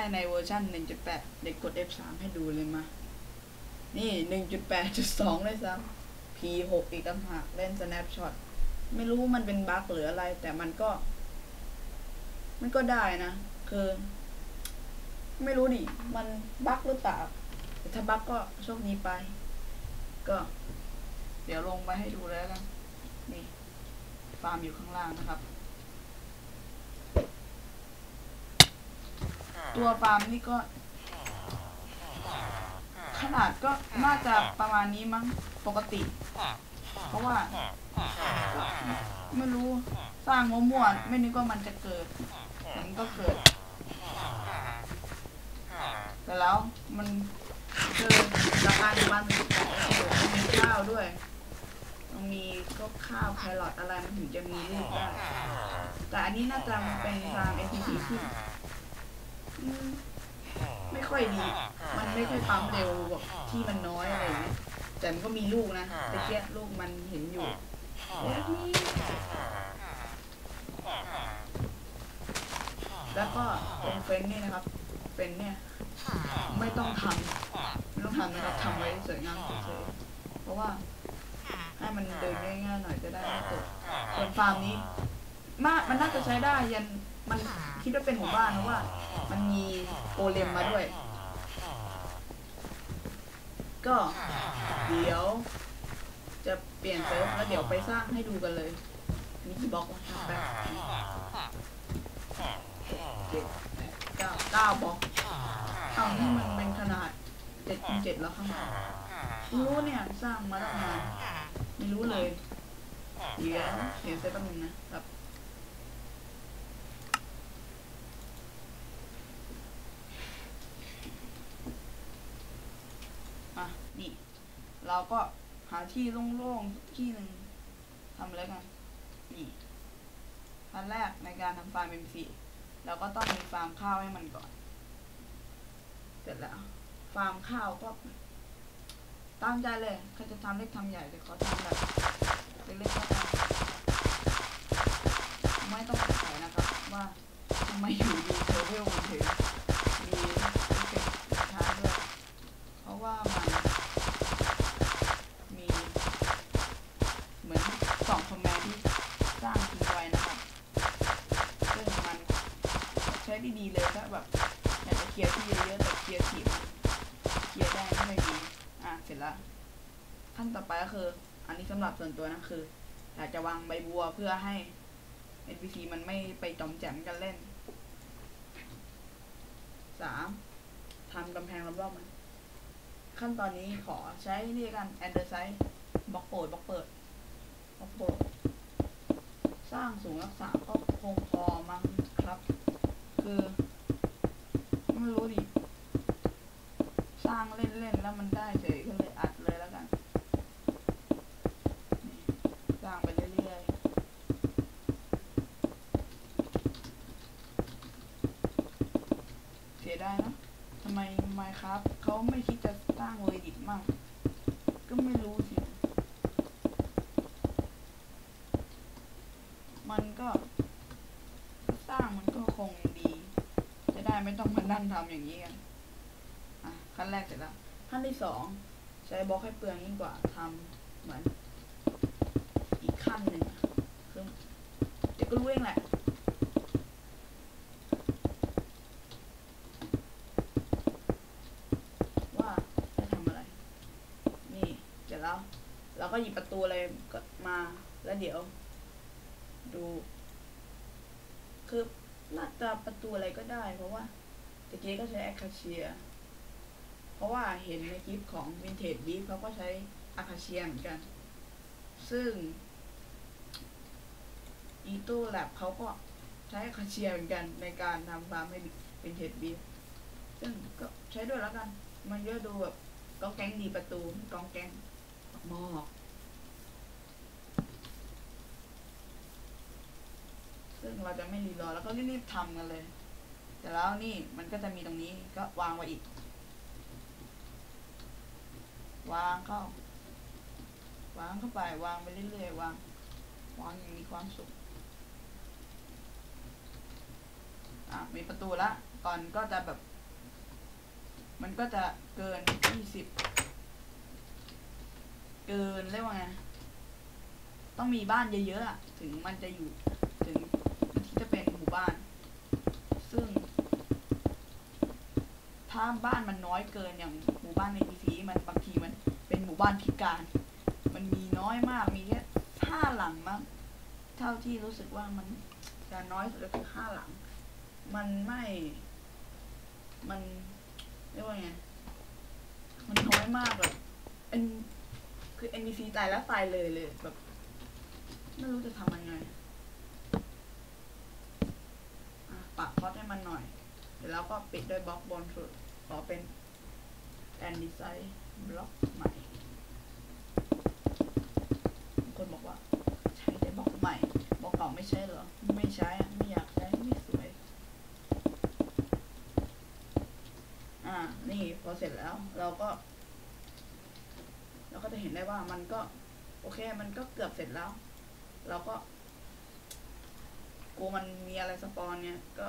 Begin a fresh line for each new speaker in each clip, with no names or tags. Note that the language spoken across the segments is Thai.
ได้ในเวอร์ชัน1.8 เด็กกด F3 ให้ดูเลยมา นี่ 1.8.2 เลยซ้ำ P6 อีกต่างหากเล่น snapshot ไม่รู้มันเป็นบั๊กหรืออะไร แต่มันก็ มันก็ได้นะ คือ ไม่รู้ดิ มันบั๊กหรือเปล่าแต่ถ้าบั๊กก็โชคดีไป ก็ เดี๋ยวลงไปให้ดูแล้วกัน นี่ ฟาร์มอยู่ข้างล่างนะครับ ตัวฟาร์มนี่ก็ ขนาดก็น่าจะประมาณนี้มั้งปกติ เพราะว่าไม่รู้สร้างมั่วๆไม่นึกว่ามันจะเกิด มันก็เกิด แต่แล้วมันคือราคาในบ้านมันถูกมันมีข้าวด้วยมันมีก็ข้าวแครอทอะไรมันถึงจะมีลูกได้แต่อันนี้น่าจะเป็นฟาร์ม NPC ที่ ไม่ค่อยดี มันไม่ค่อยปั๊มเร็วแบบที่มันน้อยอะไรอย่างเงี้ยแต่มันก็มีลูกนะต่เกี้ยลูกมันเห็นอยู่เล็กนี่แล้วก็เป็นเฟนนี่นะครับ เป็นเนี่ย ไม่ต้องทำไม่ต้องทำนะครับทำไว้สวยงามเฉยๆเพราะว่าให้มันเดินง่ายๆหน่อยจะได้ไม่ตกส่วนฟาร์มนี้มามันน่าจะใช้ได้ยัน มันคิดว่าเป็นหมู่บ้านเพราะว่า มันมีโกเลมมาด้วย ก็เดี๋ยว จะเปลี่ยนเซิร์ฟแล้วเดี๋ยวไปสร้างให้ดูกันเลยมีกี่บล็อกวะแปดเจ็ดแปดเก้าเก้าบล็อกเอานี่มันเป็นขนาดเจ็ดคูณเจ็ดแล้วข้างในไม่รู้เนี่ยสร้างมาตั้งนานไม่รู้เลยเดี๋ยวเห็นเซตแป๊บนึงนะครับ อะ นี่ เราก็หาที่โล่งๆที่หนึ่งทำอะไรกันนี่ขั้นแรกในการทำฟาร์มเอ็มซีเราก็ต้องมีฟาร์มข้าวให้มันก่อน เสร็จแล้ว ฟาร์มข้าวก็ตามใจเลยใครจะทำเล็กทำใหญ่แต่ขอทำแบบเล็กๆก็ทำไม่ต้องสงสัยนะครับว่าทำไมอยู่ดีเทเวลมันถึงมีเอฟเฟกต์ช้าด้วยเพราะว่ามันมี เหมือนสองคอมแมนที่สร้างทิ้งไว้นะครับ ซึ่งมันใช้ดีๆเลยถ้าแบบอยากจะเค ลียร์ที่เยอะๆแต่เคลียร์ทีมเคลียร์ได้ไม่ดีอะเสร็จแล้วขั้นต่อไปก็คือ อันนี้สำหรับส่วนตัวนะคืออยากจะวางใบบัวเพื่อให้ NPC มันไม่ไปจอมแจมกันเล่นสามทำกำแพงรอบๆมัน ขั้นตอนนี้ขอใช้นี่กันแอนเดอร์ไซส์บล็อกโปดบล็อกเปิดบล็อกโปดสร้างสูงรักษาก็คงพอมั้งครับ คือ ไม่รู้ดิ สร้างเล่นๆแล้วมันได้เฉยก็เลยอัดเลยแล้วกัน สร้างไปเรื่อยๆ เสียไดายเนะทำไมไมครับเขาไม่คิดจะสร้างเวอร์ดิตมั่ง ก็ไม่รู้สิ มันก็ สร้างมันก็คง ได้ไม่ต้องมานั่งทำอย่างนี้กันอะขั้นแรกเสร็จแล้วขั้นที่สองใช้บล็อกให้เปลืองยิ่งกว่าทำเหมือน อีกขั้นหนึ่งคือเดี๋ยวก็รู้เองแหละว่าจะทำอะไรนี่เสร็จแล้วเราก็หยิบประตูอะไรมาแล้วเดี๋ยว ดู คือ น่าจะประตูอะไรก็ได้ เพราะว่าตะกี้ก็ใช้แอคาเชีย เพราะว่าเห็นในคลิปของ Vintage Beef เขาก็ใช้อาคาเชียเหมือนกัน ซึ่งอีโต้แลบเขาก็ใช้อาคาเชียเหมือนกันในการทำฟาร์มให้ Vintage Beef ซึ่งก็ใช้ด้วยแล้วกัน มันก็ดูแบบกองแกงดีประตูกองแก๊งมอก ซึ่งเราจะไม่รีรอแล้วก็รีบๆทำกันเลยแต่แล้วนี่มันก็จะมีตรงนี้ก็วางไว้อีก วางเข้า วางเข้าไป วางไปเรื่อยๆวาง วางอย่างมีความสุขอะมีประตูละก่อนก็จะแบบ มันก็จะเกินยี่สิบเกินเรียกว่าไงต้องมีบ้านเยอะๆถึงมันจะอยู่ถึง บ้าน ซึ่ง ถ้าบ้านมันน้อยเกินอย่างหมู่บ้านในพีซีมันบางทีมันเป็นหมู่บ้านพิการ มันมีน้อยมากมีแค่ห้าหลังมั้งเท่าที่รู้สึกว่ามันจะน้อยสุดก็คือห้าหลัง มันไม่ มันเรียกว่าไงมันน้อยมากแบบเป็นคือ NPC ตายแล้วตายเลยเลยแบบ ไม่รู้จะทำยังไง อะปักพอดให้มันหน่อย เดี๋ยวเราก็ปิดด้วยบล็อกบนสุด ขอเป็นแอนดีไซน์บล็อกใหม่ คนบอกว่า ใช้แต่บล็อกใหม่บล็อกเก่าไม่ใช่เหรอ ไม่ใช้ไม่อยากใช้ไม่สวย อ่า นี่พอเสร็จแล้ว เราก็ เราก็จะเห็นได้ว่ามันก็ โอเค มันก็เกือบเสร็จแล้ว เราก็ ลัวมันมีอะไรสปอนเนี่ย ก็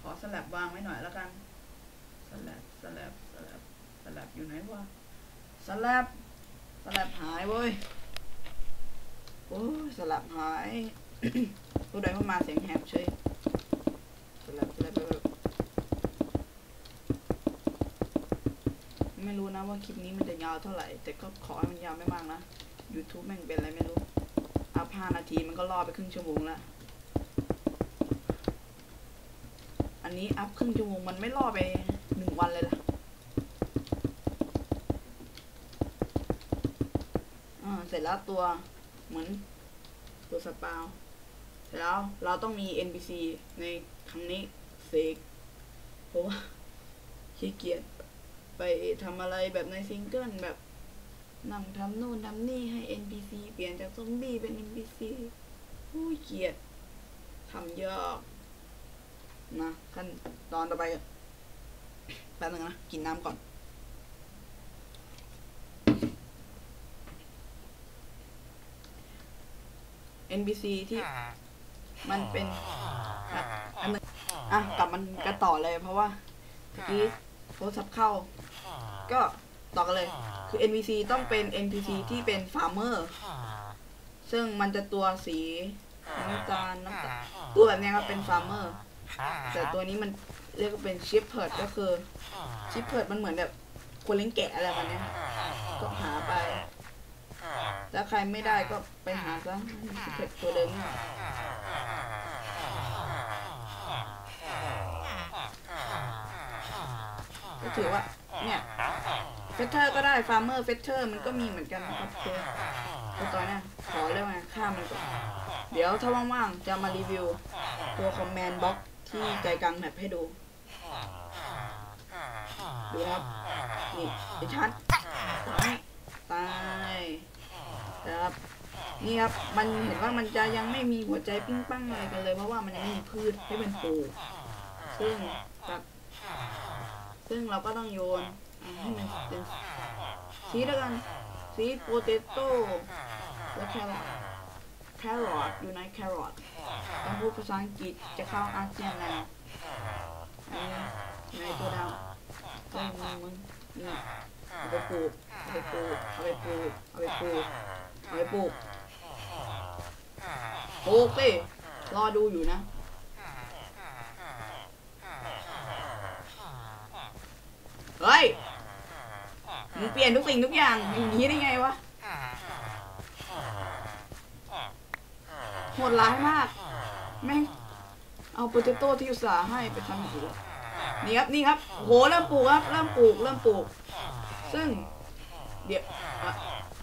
ขอสลับวางไว้หน่อยแล้วกันสลับสลับสลับสลับอยู่ไหนวะสลับสลับหายเว้ยโอ้สลับหายผู้ใดเข้ามาเสียงแหบเฉยสลับสลับสลับไม่รู้นะว่าคลิปนี้มันจะยาวเท่าไหร่ แต่ก็ขอให้มันยาวไม่มากนะ YouTube แม่งเป็นอะไรไม่รู้อัพห้านาทีมันก็รอไปครึ่งชั่วโมงแล้ว อันนี้อัพครึ่งชั่วโมงมันไม่รอไปหนึ่งวันเลยล่ะอ่าเสร็จแล้วตัวเหมือนตัวสปาวเสร็จแล้วเราต้องมี NPC ในครั้งนี้เสกเพราะว่าขี้เกียจไปทำอะไรแบบในซิงเกิลแบบนั่งทำนู่นทำนี่ให้ NPC เปลี่ยนจากซอมบี้เป็น NPC อุ้เกลียดทำยาก นะขั้นตอนต่อไปแป๊บนึงนะ กินน้ำก่อน NPC ที่มันเป็นอะอันนึงอะกลับมันกันต่อเลยเพราะว่าเมื่อกี้โทรศัพท์เข้า ก็ต่อกันเลย คือ NPC ต้องเป็น NPC ที่เป็นฟาร์มเมอร์ซึ่งมันจะตัวสีน้ำตาลน้ำตาลตัวแบบเนี้ยครับเป็นฟาร์มเมอร์ แต่ตัวนี้มันเรียกว่าเป็นชิปเพิร์ดก็คือชิปเพิร์ดมันเหมือนแบบคนเลี้ยงแกะอะไรแบบเนี้ยก็หาไปถ้าใครไม่ได้ก็ไปหาซะชิปเพิร์ดตัวเดิมเนี่ยก็ถือว่าเนี่ยเฟเทอร์ก็ได้ฟาร์มเมอร์เฟเทอร์มันก็มีเหมือนกันนะครับเพื่อตัวตอนเนี้ยขอเรียกว่าข้ามมันก่อนเดี๋ยวถ้าว่างๆจะมารีวิวตัวคอมแมนด์บ็อก ที่ใจกลางแมปให้ดูดูครับนี่ไอ้ชัดตายตายนะครับนี่ครับมันเห็นว่ามันจะยังไม่มีหัวใจปิ้งปั้งอะไรกันเลย เพราะว่ามันยังไม่มีพืชให้เป็นปูซึ่งแบบซึ่งเราก็ต้องโยนให้มันเป็นสีแล้วกันสีโปเตโต้และแครอท แครอทอยู่ในแครอทต้องพูดภาษาอังกฤษจะเข้าอาเซียนแล้วอันนี้ในตัวดำก็มึงมึงนี่เอาไปปลูกเอาไปปลูกเอาไปปลูกเอาไปปลูกเอาไปปลูกปลูกสิรอดูอยู่นะเฮ้ยมึงเปลี่ยนทุกสิ่งทุกอย่างอย่างนี้ได้ไงวะ โหดร้ายมากแม่งเอาโปเตโต้ที่อุตส่าห์ให้ไปทำอย่างอื่นนี่ครับนี่ครับโหเริ่มปลูกครับเริ่มปลูกเริ่มปลูก ซึ่ง เดี๋ยวอะ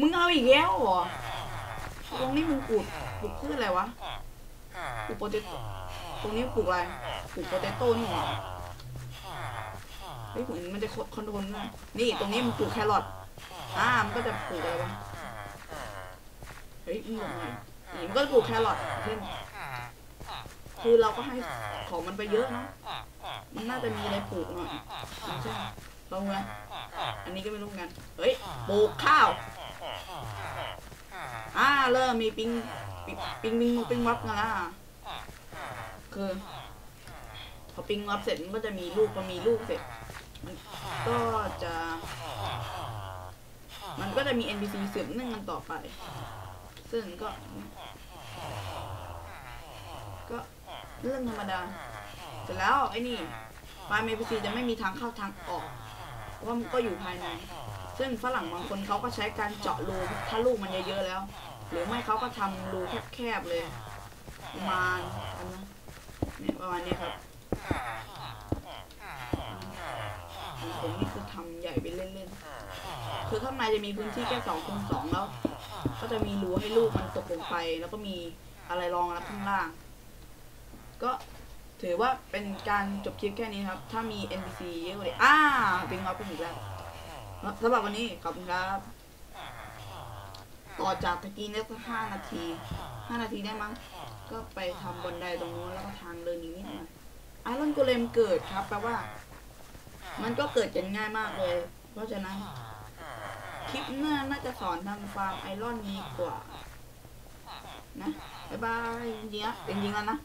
มึงเอาอีกแล้วเหรอตรงนี้มึงปลูกปลูกพืชอะไรวะปลูกโปเตโต้ตรงนี้ปลูกอะไรปลูกโปเตโต้นี่หว่าเฮ้ยเหมือนมันจะคอนโทรลนะนี่ตรงนี้มันปลูกแครอทอ่ามันก็จะปลูกอะไรวะเฮ้ยมึงบอกหน่อย นี่มันก็ปลูกแครอทเช่นคือเราก็ให้ของมันไปเยอะเนะมันน่าจะมีอะไรปลูกหน่อยอย่างเช่ลองไหมอันนี้ก็ไม่รู้เหมือนกัน เฮ้ย ปลูกข้าว อ่า เริ่มมีปิง ปิงปิงปิงปิงวับกันแล้วอะคือ พอปิงอัพเสร็จมันก็จะมีลูกพอมีลูกเสร็จ มันก็จะ มันก็จะมี NPC สืบเนื่องกันต่อไป ซึ่งก็ ก็เรื่องธรรมดาเสร็จแล้วไอ้นี่ไฟล์ NPC จะไม่มีทางเข้าทางออกเพราะว่ามันก็อยู่ภายใน ซึ่งฝรั่งบางคนเขาก็ใช้การเจาะรูถ้าลูกมันเยอะๆแล้ว หรือไม่เขาก็ทำรูแคบๆเลยประมาณนนะเนี่ยประมาณนี้ครับของผมนี่คือทำใหญ่ไปเล่นๆ คือข้างในจะมีพื้นที่แค่สองคูณสองแล้ว ก็จะมีรูให้ลูกมันตกลงไป แล้วก็มีอะไรรองรับข้างล่าง ก็ถือว่าเป็นการจบคลิปแค่นี้ครับ ถ้ามี NPC เยอะกว่านี้อ่าปิงเอาไปอีกแล้วสำหรับวันนี้ขอบคุณครับ ต่อจากตะกี้เนี่ยสักห้านาที ห้านาทีได้มั้ง ก็ไปทำบันไดตรงนู้นแล้วก็ทางเดินอีกนิดหน่อยไอรอนโกเลมเกิดครับแปลว่า มันก็เกิดกันง่ายมากเลย เพราะฉะนั้น คลิปหน้าน่าจะสอนทำฟาร์มไอรอนดีกว่า นะบ๊ายบายจริงๆะเป็นจริงแล้วนะ